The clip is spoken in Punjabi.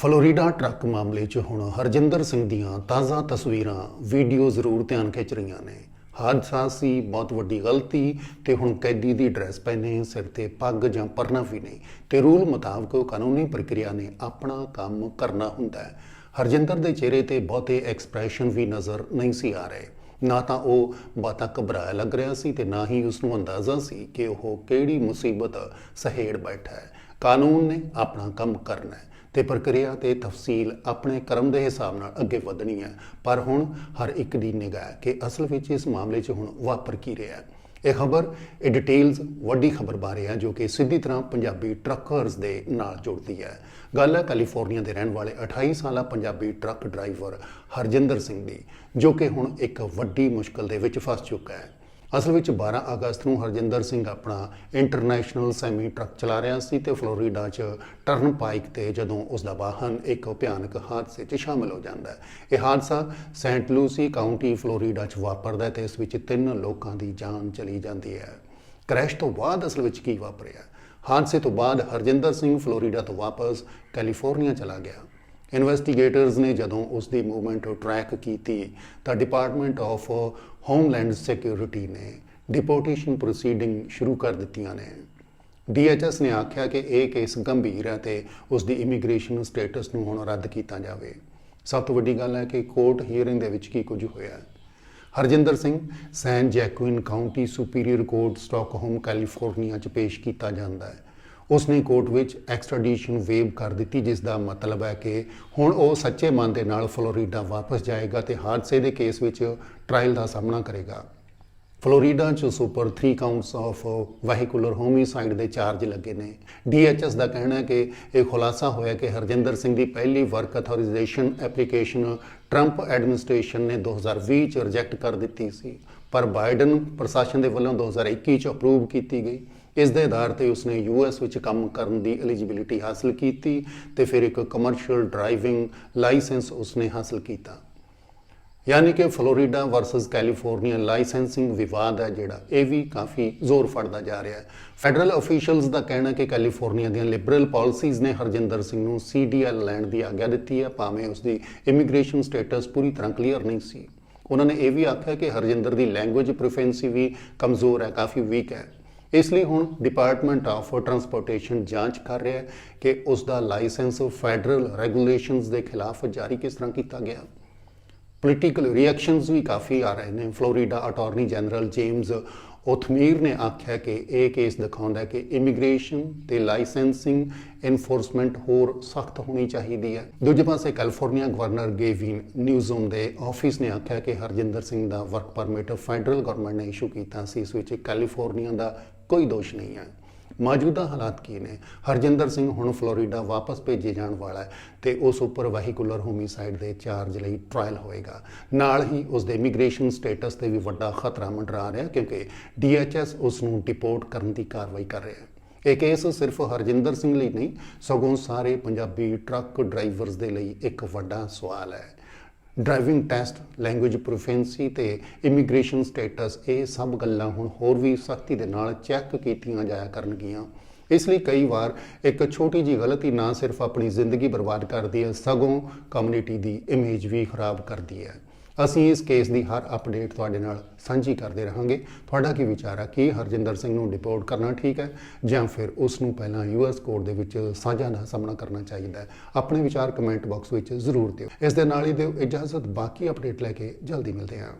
ਫਲੋਰੀਡਾ ਟਰੱਕ ਮਾਮਲੇ 'ਚ ਹੁਣ ਹਰਜਿੰਦਰ ਸਿੰਘ ਦੀਆਂ ਤਾਜ਼ਾ ਤਸਵੀਰਾਂ ਵੀਡੀਓ ਜ਼ਰੂਰ ਧਿਆਨ ਖਿੱਚ ਰਹੀਆਂ ਨੇ। ਹਾਦਸਾ ਸੀ, ਬਹੁਤ ਵੱਡੀ ਗਲਤੀ ਤੇ ਹੁਣ ਕੈਦੀ ਦੀ ਡਰੈਸ ਪਹਿਨੇ ਸਿਰ ਤੇ ਪੱਗ ਜਾਂ ਪਰਨਾ ਵੀ ਨਹੀਂ ਤੇ ਰੂਲ ਮੁਤਾਬਕ ਕਾਨੂੰਨੀ ਪ੍ਰਕਿਰਿਆ ਨੇ ਆਪਣਾ ਕੰਮ ਕਰਨਾ ਹੁੰਦਾ ਹੈ। ਹਰਜਿੰਦਰ ਦੇ ਚਿਹਰੇ ਤੇ ਬਹੁਤੇ ਐਕਸਪ੍ਰੈਸ਼ਨ ਵੀ ਨਜ਼ਰ ਨਹੀਂ ਸੀ ਆ ਰਹੇ। ਨਾ ਤਾਂ ਉਹ ਬਾਤਾਂ ਘਬਰਾਇਆ ਲੱਗ ਰਿਹਾ ਸੀ ਤੇ ਨਾ ਹੀ ਉਸ ਨੂੰ ਅੰਦਾਜ਼ਾ ਸੀ ਕਿ ਉਹ ਕਿਹੜੀ ਮੁਸੀਬਤ ਸਹੇੜ ਬੈਠਾ ਹੈ। ਕਾਨੂੰਨ ਨੇ ਆਪਣਾ ਕੰਮ ਕਰਨਾ ਹੈ। ਤੇ ਪ੍ਰਕਿਰਿਆ ਤੇ ਤਫਸੀਲ ਆਪਣੇ ਕਰਮ ਦੇ ਹਿਸਾਬ ਨਾਲ ਅੱਗੇ ਵਧਣੀ ਹੈ। ਪਰ ਹੁਣ ਹਰ ਇੱਕ ਦੀ ਨਿਗਾਹ ਕਿ ਅਸਲ ਵਿੱਚ ਇਸ ਮਾਮਲੇ 'ਚ ਹੁਣ ਵਾਪਰ ਕੀ ਰਿਹਾ ਹੈ। ਇਹ ਖਬਰ ਇਹ ਡਿਟੇਲਸ ਵੱਡੀ ਖਬਰ ਬਾਰੇ ਹੈ ਜੋ ਕਿ ਸਿੱਧੀ ਤਰ੍ਹਾਂ ਪੰਜਾਬੀ ਟਰੱਕਰਸ ਦੇ ਨਾਲ ਜੁੜਦੀ ਹੈ। ਗੱਲ ਹੈ ਕੈਲੀਫੋਰਨੀਆ ਦੇ ਰਹਿਣ ਵਾਲੇ 28 ਸਾਲਾ ਪੰਜਾਬੀ ਟਰੱਕ ਡਰਾਈਵਰ ਹਰਜਿੰਦਰ ਸਿੰਘ ਦੀ, ਜੋ ਕਿ ਹੁਣ ਇੱਕ ਵੱਡੀ ਮੁਸ਼ਕਲ ਦੇ ਵਿੱਚ ਫਸ ਚੁੱਕਾ ਹੈ। ਅਸਲ ਵਿੱਚ 12 ਅਗਸਤ ਨੂੰ ਹਰਜਿੰਦਰ ਸਿੰਘ ਆਪਣਾ ਇੰਟਰਨੈਸ਼ਨਲ ਸੈਮੀ ਟਰੱਕ ਚਲਾ ਰਿਹਾ ਸੀ ਤੇ ਫਲੋਰੀਡਾ 'ਚ ਟਰਨ ਪਾਈਕ ਤੇ ਜਦੋਂ ਉਸ ਦਾ ਵਾਹਨ ਇੱਕ ਭਿਆਨਕ ਹਾਦਸੇ 'ਚ ਸ਼ਾਮਲ ਹੋ ਜਾਂਦਾ ਹੈ। ਇਹ ਹਾਦਸਾ ਸੈਂਟ ਲੂਸੀ ਕਾਉਂਟੀ, ਫਲੋਰੀਡਾ 'ਚ ਵਾਪਰਦਾ ਹੈ ਤੇ ਇਸ ਵਿੱਚ ਤਿੰਨ ਲੋਕਾਂ ਦੀ ਜਾਨ ਚਲੀ ਜਾਂਦੀ ਹੈ। ਕ੍ਰੈਸ਼ ਤੋਂ ਬਾਅਦ ਅਸਲ ਵਿੱਚ ਕੀ ਵਾਪਰਿਆ? ਹਾਦਸੇ ਤੋਂ ਬਾਅਦ ਹਰਜਿੰਦਰ ਸਿੰਘ ਫਲੋਰੀਡਾ ਤੋਂ ਵਾਪਸ ਕੈਲੀਫੋਰਨੀਆ ਚਲਾ ਗਿਆ। ਇਨਵੈਸਟੀਗੇਟਰਸ ਨੇ ਜਦੋਂ ਉਸ ਦੀ ਮੂਵਮੈਂਟ ਟਰੈਕ ਕੀਤੀ, ਤਾਂ ਡਿਪਾਰਟਮੈਂਟ ਆਫ ਹੋਮਲੈਂਡ ਸਿਕਿਉਰਿਟੀ ਨੇ ਡਿਪੋਰਟੇਸ਼ਨ ਪ੍ਰੋਸੀਡਿੰਗ ਸ਼ੁਰੂ ਕਰ ਦਿੱਤੀਆਂ ਨੇ। ਡੀਐਚਐਸ ਨੇ ਆਖਿਆ ਕਿ ਇਹ ਕੇਸ ਗੰਭੀਰ ਹੈ ਤੇ ਉਸ ਦੀ ਇਮੀਗ੍ਰੇਸ਼ਨ ਸਟੇਟਸ ਨੂੰ ਹੁਣ ਰੱਦ ਕੀਤਾ ਜਾਵੇ। ਸਭ ਤੋਂ ਵੱਡੀ ਗੱਲ ਹੈ ਕਿ ਕੋਰਟ ਹੀਅਰਿੰਗ ਦੇ ਵਿੱਚ ਕੀ ਕੁਝ ਹੋਇਆ Harjinder Singh San Joaquin County Superior Court Stockton California 'ਚ ਪੇਸ਼ ਕੀਤਾ ਜਾਂਦਾ ਹੈ। ਉਸਨੇ ਕੋਰਟ ਵਿੱਚ ਐਕਸਟ੍ਰੈਡੀਸ਼ਨ ਵੇਵ ਕਰ ਦਿੱਤੀ, ਜਿਸ ਦਾ ਮਤਲਬ ਹੈ ਕਿ ਹੁਣ ਉਹ ਸੱਚੇ ਮਨ ਦੇ ਨਾਲ ਫਲੋਰੀਡਾ ਵਾਪਸ ਜਾਏਗਾ ਤੇ ਹਾਦਸੇ ਦੇ ਕੇਸ ਵਿੱਚ ਟ੍ਰਾਇਲ ਦਾ ਸਾਹਮਣਾ ਕਰੇਗਾ। ਫਲੋਰੀਡਾ 'ਚ super 3 counts of vehicular homicide ਦੇ ਚਾਰਜ ਲੱਗੇ ਨੇ। ਡੀਐਚਐਸ ਦਾ ਕਹਿਣਾ ਹੈ ਕਿ ਇਹ ਖੁਲਾਸਾ ਹੋਇਆ ਕਿ ਹਰਜਿੰਦਰ ਸਿੰਘ ਦੀ ਪਹਿਲੀ work authorisation application Trump administration ਨੇ 2020 ਚ ਰਿਜੈਕਟ ਕਰ ਦਿੱਤੀ ਸੀ। ਪਰ ਬਾਈਡਨ ਪ੍ਰਸ਼ਾਸਨ ਦੇ ਵੱਲੋਂ 2021 ਚ ਅਪਰੂਵ ਕੀਤੀ ਗਈ। ਇਸ ਦੇ ਆਧਾਰ ਤੇ ਉਸਨੇ ਯੂਐਸ ਵਿੱਚ ਕੰਮ ਕਰਨ ਦੀ ਐਲੀਜੀਬਿਲਿਟੀ ਹਾਸਲ ਕੀਤੀ ਤੇ ਫਿਰ ਇੱਕ ਕਮਰਸ਼ੀਅਲ ਡਰਾਈਵਿੰਗ ਲਾਇਸੈਂਸ ਉਸਨੇ ਹਾਸਲ ਕੀਤਾ। ਯਾਨੀ ਕਿ ਫਲੋਰੀਡਾ ਵਰਸਸ ਕੈਲੀਫੋਰਨੀਆ ਲਾਇਸੈਂਸਿੰਗ ਵਿਵਾਦ ਹੈ ਜਿਹੜਾ, ਇਹ ਵੀ ਕਾਫੀ ਜ਼ੋਰ ਫੜਦਾ ਜਾ ਰਿਹਾ ਹੈ। ਫੈਡਰਲ ਅਫੀਸ਼ੀਅਲਸ ਦਾ ਕਹਿਣਾ ਕਿ ਕੈਲੀਫੋਰਨੀਆ ਦੀਆਂ ਲਿਬਰਲ ਪਾਲਿਸੀਜ਼ ਨੇ ਹਰਜਿੰਦਰ ਸਿੰਘ ਨੂੰ ਸੀਡੀਐਲ ਲੈਣ ਦੀ ਆਗਿਆ ਦਿੱਤੀ ਹੈ, ਭਾਵੇਂ ਉਸ ਦੀ ਇਮੀਗ੍ਰੇਸ਼ਨ ਸਟੇਟਸ ਪੂਰੀ ਤਰ੍ਹਾਂ ਕਲੀਅਰ ਨਹੀਂ ਸੀ। ਉਹਨਾਂ ਨੇ ਇਹ ਵੀ ਆਖਿਆ ਕਿ ਹਰਜਿੰਦਰ ਦੀ ਲੈਂਗੁਏਜ ਪ੍ਰੋਫੈਂਸੀ ਵੀ ਕਮਜ਼ੋਰ ਹੈ, ਕਾਫੀ ਵੀਕ ਹੈ। ਇਸ ਲਈ ਹੁਣ ਡਿਪਾਰਟਮੈਂਟ ਆਫ ਟਰਾਂਸਪੋਰਟੇਸ਼ਨ ਜਾਂਚ ਕਰ ਰਿਹਾ ਹੈ ਕਿ ਉਸ ਦਾ ਲਾਇਸੈਂਸ ਫੈਡਰਲ ਰੈਗੂਲੇਸ਼ਨਸ ਦੇ ਖਿਲਾਫ ਜਾਰੀ ਕਿਸ ਤਰ੍ਹਾਂ ਕੀਤਾ ਗਿਆ। ਪੋਲੀਟੀਕਲ ਰਿਐਕਸ਼ਨਸ ਵੀ ਕਾਫੀ ਆ ਰਹੇ ਨੇ। Florida Attorney General James Uthmeier ਨੇ ਆਖਿਆ ਕਿ ਇਹ ਕੇਸ ਦਿਖਾਉਂਦਾ ਕਿ ਇਮੀਗ੍ਰੇਸ਼ਨ ਤੇ ਲਾਇਸੈਂਸਿੰਗ ਐਨਫੋਰਸਮੈਂਟ ਹੋਰ ਸਖਤ ਹੋਣੀ ਚਾਹੀਦੀ ਹੈ। ਦੂਜੇ ਪਾਸੇ ਕੈਲੀਫੋਰਨੀਆ ਗਵਰਨਰ ਗੇਵਿਨ ਨਿਊਜ਼ਮ ਦੇ ਆਫਿਸ ਨੇ ਆਖਿਆ ਕਿ ਹਰਜਿੰਦਰ ਸਿੰਘ ਦਾ ਵਰਕ ਪਰਮਿਟ ਫੈਡਰਲ ਗਵਰਨਮੈਂਟ ਨੇ ਇਸ਼ੂ ਕੀਤਾ ਸੀ। ਇਸ ਵਿੱਚ ਕੈਲੀਫੋਰਨੀਆ ਦਾ ਕੋਈ ਦੋਸ਼ ਨਹੀਂ ਹੈ। ਮੌਜੂਦਾ ਹਾਲਾਤ ਕੀ ਨੇ? ਹਰਜਿੰਦਰ ਸਿੰਘ ਹੁਣ ਫਲੋਰੀਡਾ ਵਾਪਸ ਭੇਜੇ ਜਾਣ ਵਾਲਾ ਹੈ ਤੇ ਉਸ ਉੱਪਰ ਵਹੀਕੂਲਰ ਹੋਮਿਸਾਈਡ ਦੇ ਚਾਰਜ ਲਈ ਟ੍ਰਾਇਲ ਹੋਏਗਾ। ਨਾਲ ਹੀ ਉਸ ਦੇ ਇਮੀਗ੍ਰੇਸ਼ਨ ਸਟੇਟਸ ਤੇ ਵੀ ਵੱਡਾ ਖਤਰਾ ਮੰਡਰਾ ਰਿਹਾ ਕਿਉਂਕਿ ਡੀਐਚਐਸ ਉਸ ਨੂੰ ਡਿਪੋਰਟ ਕਰਨ ਦੀ ਕਾਰਵਾਈ ਕਰ ਰਿਹਾ ਹੈ। ਇਹ ਕੇਸ ਸਿਰਫ ਹਰਜਿੰਦਰ ਸਿੰਘ ਲਈ ਨਹੀਂ, ਸਗੋਂ ਸਾਰੇ ਪੰਜਾਬੀ ਟਰੱਕ ਡਰਾਈਵਰਸ ਦੇ ਲਈ ਇੱਕ ਵੱਡਾ ਸਵਾਲ ਹੈ। ਡਰਾਈਵਿੰਗ ਟੈਸਟ, ਲੈਂਗੁਏਜ ਪ੍ਰੋਫੈਂਸੀ ਤੇ ਇਮੀਗ੍ਰੇਸ਼ਨ ਸਟੇਟਸ, ਇਹ ਸਭ ਗੱਲਾਂ ਹੁਣ ਹੋਰ ਵੀ ਸਖਤੀ ਦੇ ਨਾਲ ਚੈੱਕ ਕੀਤੀਆਂ ਜਾਇਆ ਕਰਨਗੀਆਂ। ਇਸ ਲਈ ਕਈ ਵਾਰ ਇੱਕ ਛੋਟੀ ਜੀ ਗਲਤੀ ਨਾ ਸਿਰਫ ਆਪਣੀ ਜ਼ਿੰਦਗੀ ਬਰਬਾਦ ਕਰਦੀ ਹੈ, ਸਗੋਂ ਕਮਿਊਨਿਟੀ ਦੀ ਇਮੇਜ ਵੀ ਖਰਾਬ ਕਰਦੀ ਹੈ। ਅਸੀਂ ਇਸ ਕੇਸ ਦੀ ਹਰ ਅਪਡੇਟ ਤੁਹਾਡੇ ਨਾਲ ਸਾਂਝੀ ਕਰਦੇ ਰਹਾਂਗੇ। ਤੁਹਾਡਾ ਕੀ ਵਿਚਾਰ ਆ? ਕੀ ਹਰਜਿੰਦਰ ਸਿੰਘ ਨੂੰ ਡਿਪੋਰਟ ਕਰਨਾ ਠੀਕ ਹੈ ਜਾਂ ਫਿਰ ਉਸ ਨੂੰ ਪਹਿਲਾਂ ਯੂਐਸ ਕੋਰਟ ਦੇ ਵਿੱਚ ਸਾਂਝਾ ਦਾ ਸਾਹਮਣਾ ਕਰਨਾ ਚਾਹੀਦਾ ਹੈ? ਆਪਣੇ ਵਿਚਾਰ ਕਮੈਂਟ ਬਾਕਸ ਵਿੱਚ ਜ਼ਰੂਰ ਦਿਓ। ਇਸ ਦੇ ਨਾਲ ਹੀ ਦਿਓ ਇਜਾਜ਼ਤ। ਬਾਕੀ ਅਪਡੇਟ ਲੈ ਕੇ ਜਲਦੀ ਮਿਲਦੇ ਹਾਂ।